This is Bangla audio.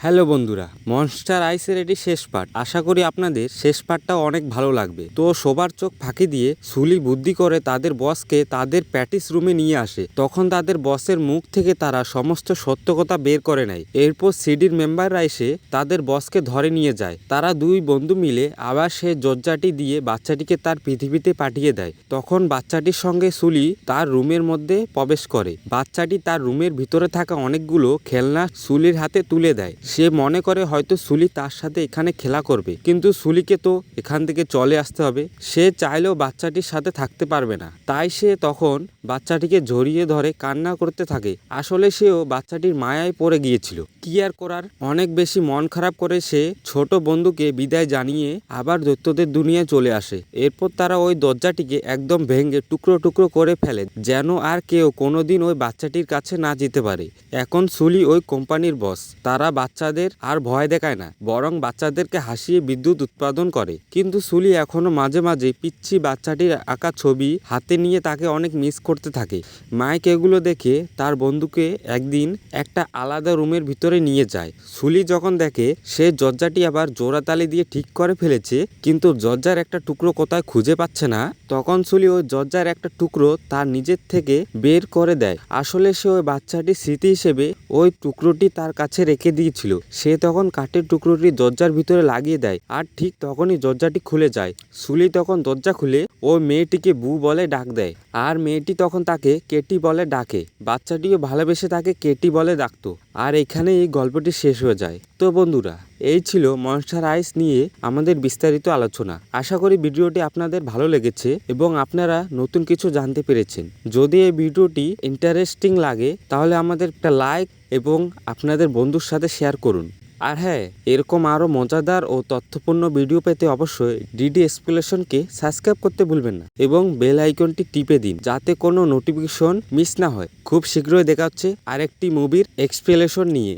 হ্যালো বন্ধুরা মনস্টার আইসের এটি শেষ পার্ট আশা করি আপনাদের শেষ পার্টটাও অনেক ভালো লাগবে। তো সবার চোখ ফাঁকি দিয়ে সুলি বুদ্ধি করে তাদের বসকে তাদের প্যাটিস রুমে নিয়ে আসে। তখন তাদের বসের মুখ থেকে তারা সমস্ত সত্য কথা বের করে নেয়। এরপর সিডির মেম্বাররা এসে তাদের বসকে ধরে নিয়ে যায়। তারা দুই বন্ধু মিলে আবার সে জজ্জাটি দিয়ে বাচ্চাটিকে তার পৃথিবীতে পাঠিয়ে দেয়। তখন বাচ্চাটির সঙ্গে সুলি তার রুমের মধ্যে প্রবেশ করে। বাচ্চাটি তার রুমের ভিতরে থাকা অনেকগুলো খেলনা সুলির হাতে তুলে দেয়। সে মনে করে হয়তো সুলি তার সাথে এখানে খেলা করবে। কিন্তু সুলিকে তো এখান থেকে চলে আসতে হবে। সে চাইলেও বাচ্চাটির সাথে থাকতে পারবে না। তাই সে তখন বাচ্চাটিকে জড়িয়ে ধরে কান্না করতে থাকে। আসলে সেও বাচ্চাটির মায়ায় পড়ে গিয়েছিল। কি আর করার? অনেক বেশি মন খারাপ করে সে ছোট বন্ধুকে বিদায় জানিয়ে আবার দৈত্যদের দুনিয়ায় চলে আসে। এরপর তারা ওই দরজাটিকে একদম ভেঙে টুকরো টুকরো করে ফেলে, যেন আর কেউ কোনোদিন ওই বাচ্চাটির কাছে না যেতে পারে। এখন সুলি ওই কোম্পানির বস তারা বাচ্চাদের আর ভয় দেখায় না, বরং বাচ্চাদেরকে হাসিয়ে বিদ্যুৎ উৎপাদন করে। কিন্তু সুলি এখনও মাঝে মাঝে পিচ্ছি বাচ্চাটির আঁকা ছবি হাতে নিয়ে তাকে অনেক মিস করতে থাকে। মাইক এগুলো দেখে তার বন্ধুকে একদিন একটা আলাদা রুমের ভিতরে নিয়ে যায়। সুলি যখন দেখে, সে জজ্জাটি আবার জোড়াতালি দিয়ে ঠিক করে ফেলেছে, কিন্তু জজ্জার একটা টুকরো কোথায় খুঁজে পাচ্ছে না তখন সুলি ওই জজ্জার একটা টুকরো তার নিজের থেকে বের করে দেয়। আসলে সে ওই বাচ্চাটির স্মৃতি হিসেবে ওই টুকরোটি তার কাছে রেখে দিয়েছিল। সে তখন কাঠের টুকরোটি দরজার ভিতরে লাগিয়ে দেয় আর ঠিক তখনই দরজাটি খুলে যায়। সুলি তখন দরজা খুলে ওই মেয়েটিকে বু বলে ডাক দেয় আর মেয়েটি তখন তাকে কেটি বলে ডাকে। বাচ্চাটিও ভালোবেসে তাকে কেটি বলে ডাকতো। আর এখানে এই গল্পটি শেষ হয়ে যায়। তো বন্ধুরা, এই ছিল মনস্টার আইস নিয়ে আমাদের বিস্তারিত আলোচনা। আশা করি ভিডিওটি আপনাদের ভালো লেগেছে। এবং আপনারা নতুন কিছু জানতে পেরেছেন। যদি এই ভিডিওটি ইন্টারেস্টিং লাগে, তাহলে আমাদের একটা লাইক এবং আপনাদের বন্ধুর সাথে শেয়ার করুন। আর হ্যাঁ এরকম আরও মজাদার ও তথ্যপূর্ণ ভিডিও পেতে অবশ্যই ডিডি এক্সপ্লেশনকে সাবস্ক্রাইব করতে ভুলবেন না এবং বেল আইকনটি টিপে দিন, যাতে কোনো নোটিফিকেশন মিস না হয়। খুব শীঘ্রই দেখা হচ্ছে আরেকটি মুভির এক্সপ্লেশন নিয়ে।